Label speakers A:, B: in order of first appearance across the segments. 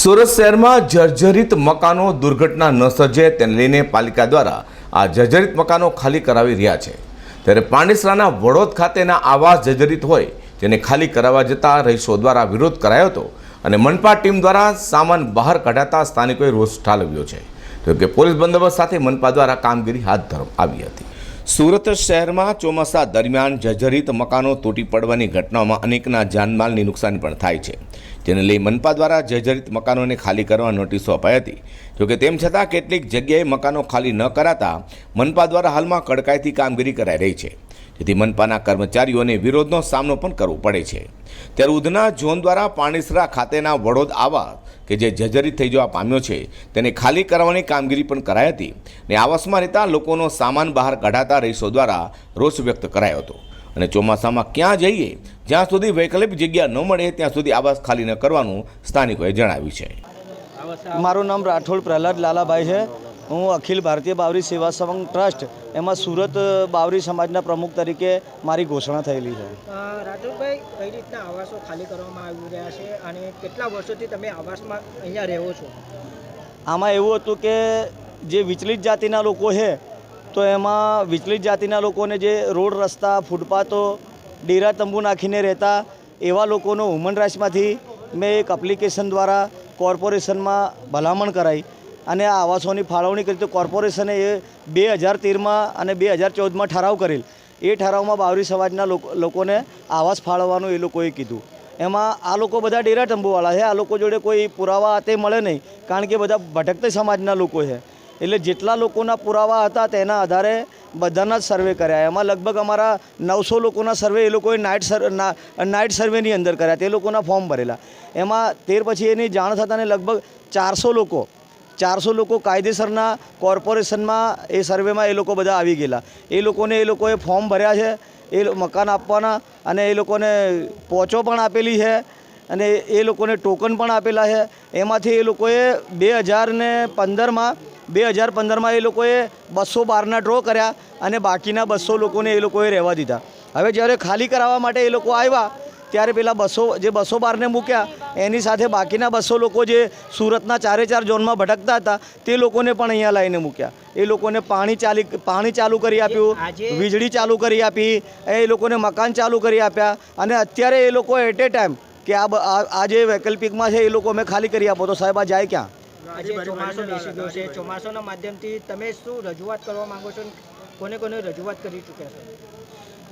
A: સુરત શહેરમાં જર્જરિત મકાનો દુર્ઘટના ન સર્જે તેને લઈને પાલિકા દ્વારા આ જર્જરિત મકાનો ખાલી કરાવી રહ્યા છે. ત્યારે પાંડેસરાના વડોદ ખાતેના આવાસ જર્જરિત હોય તેને ખાલી કરાવવા જતા રહીશો દ્વારા વિરોધ કરાયો હતો અને મનપા ટીમ દ્વારા સામાન બહાર કઢાતા સ્થાનિકોએ રોષ ઠાલવ્યો છે. જોકે પોલીસ બંદોબસ્ત સાથે મનપા દ્વારા કામગીરી હાથ ધરવામાં આવી હતી. સુરત શહેરમાં ચોમાસા દરમિયાન જર્જરિત મકાનો તૂટી પડવાની ઘટનાઓમાં અનેકના જાનમાલની નુકસાન પણ થાય છે. જેને લઈ મનપા દ્વારા જર્જરિત મકાનોને ખાલી કરવા નોટિસો અપાઈ હતી. જોકે તેમ છતાં કેટલીક જગ્યાએ મકાનો ખાલી ન કરાતા મનપા દ્વારા હાલમાં કડકાઈથી કામગીરી કરાઈ રહી છે. જેથી મનપાના કર્મચારીઓને વિરોધનો સામનો પણ કરવો પડે છે. ત્યારે ઉધના ઝોન દ્વારા પાણીસરા ખાતેના વડોદ આવાસ કે જે જર્જરિત થઈ જવા પામ્યો છે, તેને ખાલી કરવાની કામગીરી પણ કરાઈ હતી ને આવાસમાં રહેતા લોકોનો સામાન બહાર કઢાતા રહીશો દ્વારા રોષ વ્યક્ત કરાયો હતો. અને ચોમાસામાં ક્યાં જઈએ, જ્યાં સુધી વૈકલ્પિક જગ્યા ન મળે, ત્યાં સુધી આવાસ ખાલી ન કરવાનું સ્થાનિકોએ જણાવ્યું છે.
B: મારું નામ રાઠોડ પ્રહલાદ લાલાભાઈ છે. હું અખિલ ભારતીય બાવરી સેવા સંઘ ટ્રસ્ટ એમાં સુરત બાવરી સમાજના પ્રમુખ તરીકે મારી ઘોષણા થયેલી છે.
C: રાજુભાઈ કઈ રીતના આવાસો ખાલી કરવામાં આવી રહ્યા છે અને કેટલા વર્ષોથી તમે આવાસમાં અહીંયા રહો છો?
B: આમાં એવું હતું કે જે વિચલિત જાતિના લોકો છે તો એમાં વિચલિત જાતિના લોકોને જે રોડ રસ્તા ફૂટપાથો ડેરા તંબુ નાખીને રહેતા એવા લોકોનો હ્યુમન રાઇટ્સમાંથી મેં એક એપ્લિકેશન દ્વારા કોર્પોરેશનમાં ભલામણ કરાઈ. અને આ આવાસોની ફાળવણી કરી તો કોર્પોરેશને એ બે હજાર તેરમાં અને બે હજાર ચૌદમાં ઠરાવ કરેલ. એ ઠરાવમાં બાવરી સમાજના લોકો- લોકોને આવાસ ફાળવવાનું એ લોકોએ કીધું. એમાં આ લોકો બધા ડેરા તંબુવાળા છે. આ લોકો જોડે કોઈ પુરાવા તે મળે નહીં. કારણ કે બધા ભટકતા સમાજના લોકો છે. એટલે જેટલા લોકોના પુરાવા હતા તેના આધારે બધાના જ સર્વે કર્યા. એમાં લગભગ અમારા નવસો લોકોના સર્વે એ લોકોએ નાઇટ સર નાઇટ સર્વેની અંદર કર્યા. તે લોકોના ફોર્મ ભરેલા. એમાં તેર પછી એની જાણ થતાને લગભગ ચારસો લોકો ચારસો લોકો કાયદેસરના કોર્પોરેશનમાં એ સર્વેમાં એ લોકો બધા આવી ગયેલા. એ લોકોને એ લોકોએ ફોર્મ ભર્યા છે, એ મકાન આપવાના અને એ લોકોને પોચો પણ આપેલી છે અને એ લોકોને ટોકન પણ આપેલા છે. એમાંથી એ લોકોએ બે હજારને પંદરમાં, બે હજાર પંદરમાં એ લોકોએ બસો બારના ડ્રો કર્યા અને બાકીના બસો લોકોને એ લોકોએ રહેવા દીધા. હવે જ્યારે ખાલી કરાવવા માટે એ લોકો આવ્યા ત્યારે પેલા બસો જે બસો બારને મૂક્યા એની સાથે બાકીના બસો લોકો જે સુરતના ચારે ચાર ઝોનમાં ભટકતા હતા તે લોકોને પણ અહીંયા લાવીને મૂક્યા. એ લોકોને પાણી ચાલી પાણી ચાલુ કરી આપ્યું વીજળી ચાલુ કરી આપી એ લોકોને મકાન ચાલુ કરી આપ્યા અને અત્યારે એ લોકો એટ એ ટાઈમ કે આ આ જે વૈકલ્પિકમાં છે એ લોકો અમે ખાલી કરી આપો તો સાહેબ આ જાય ક્યાં?
C: ચોમાસો બેસી ગયો છે. ચોમાસાના માધ્યમથી તમે શું રજૂઆત કરવા માંગો છો કોને કોને રજૂઆત કરી ચૂક્યા છો?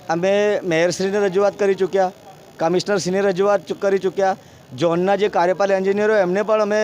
B: અમે મેયરશ્રીને રજૂઆત કરી ચૂક્યા. કમિશનરશ્રીને રજૂઆત કરી ચૂક્યા. ઝોનના જે કાર્યપાલક એન્જિનિયરો એમને પણ અમે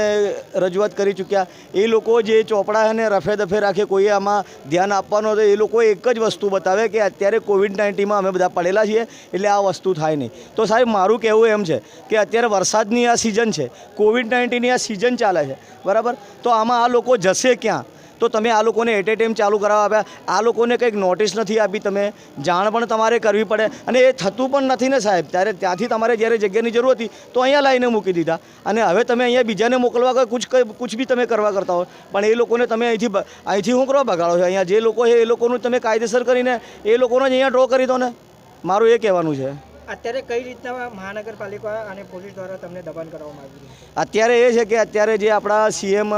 B: રજૂઆત કરી ચૂક્યા. એ લોકો જે ચોપડા અને રફે દફે રાખે, કોઈએ આમાં ધ્યાન આપવાનું હતું એ લોકો એક જ વસ્તુ બતાવે કે અત્યારે કોવિડ નાઇન્ટીનમાં અમે બધા પડેલા છીએ, એટલે આ વસ્તુ થાય નહીં. તો સાહેબ, મારું કહેવું એમ છે કે અત્યારે વરસાદની આ સિઝન છે, કોવિડ નાઇન્ટીનની આ સિઝન ચાલે છે. બરાબર? તો આમાં આ લોકો જશે ક્યાં? તો તમે આ લોકોને એટ એ ટાઈમ ચાલુ કરાવવા આપ્યા. આ લોકોને કંઈક નોટિસ નથી આપી તમે. જાણ પણ તમારે કરવી પડે. અને એ થતું પણ નથી ને સાહેબ. ત્યારે ત્યાંથી તમારે જ્યારે જગ્યાની જરૂર હતી તો અહીંયા લાવીને મૂકી દીધા. અને હવે તમે અહીંયા બીજાને મોકલવા કે કુછ કુછ બી તમે કરવા કરતા હોય પણ એ લોકોને તમે અહીંથી અહીંથી શું કરવા બગાડો છો. અહીંયા જે લોકો છે એ લોકોનું તમે કાયદેસર કરીને એ લોકોને જ અહીંયા ડ્રો કરી દો ને. મારું એ કહેવાનું છે.
C: અત્યારે કઈ રીતના મહાનગરપાલિકા અને પોલીસ દ્વારા તમને દબાણ કરવામાં આવ્યું
B: અત્યારે એ છે કે અત્યારે જે આપણા સીએમ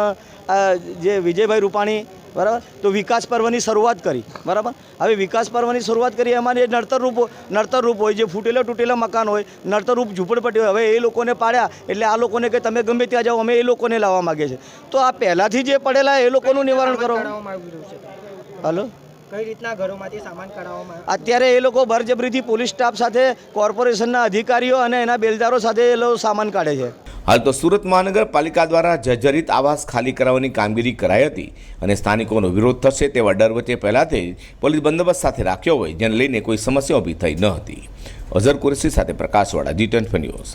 B: જે વિજયભાઈ રૂપાણી બરાબર? તો વિકાસ પર્વની શરૂઆત કરી બરાબર? હવે વિકાસ પર્વની શરૂઆત કરી એમાં જે નડતરરૂપ નડતરરૂપ હોય જે ફૂટેલા તૂટેલા મકાન હોય નડતરરૂપ ઝૂંપડપટ્ટી હોય. હવે એ લોકોને પાડ્યા એટલે આ લોકોને કે તમે ગમે ત્યાં જાઓ અમે એ લોકોને લાવવા માગીએ છીએ તો આ પહેલાંથી જે પડેલા એ લોકોનું નિવારણ કરો.
C: છે
B: હલો?
C: કઈ રીતના ઘરોમાંથી સામાન કાઢવામાં
B: અત્યારે એ લોકો બરજબરીથી પોલીસ સ્ટાફ સાથે કોર્પોરેશનના અધિકારીઓ અને એના બેલદારો સાથે એ લોકો સામાન કાઢે છે.
A: હાલ તો સુરત મહાનગરપાલિકા દ્વારા જર્જરિત આવાસ ખાલી કરાવવાની કામગીરી કરાઈ હતી અને સ્થાનિકોનો વિરોધ થશે તેવા ડર વચ્ચે પહેલાંથી જ પોલીસ બંદોબસ્ત સાથે રાખ્યો હોય, જેને લઈને કોઈ સમસ્યા ઊભી થઈ ન હતી. અઝર કુરેશી સાથે પ્રકાશવાળા જી ટ્વેન્ટી ન્યૂઝ.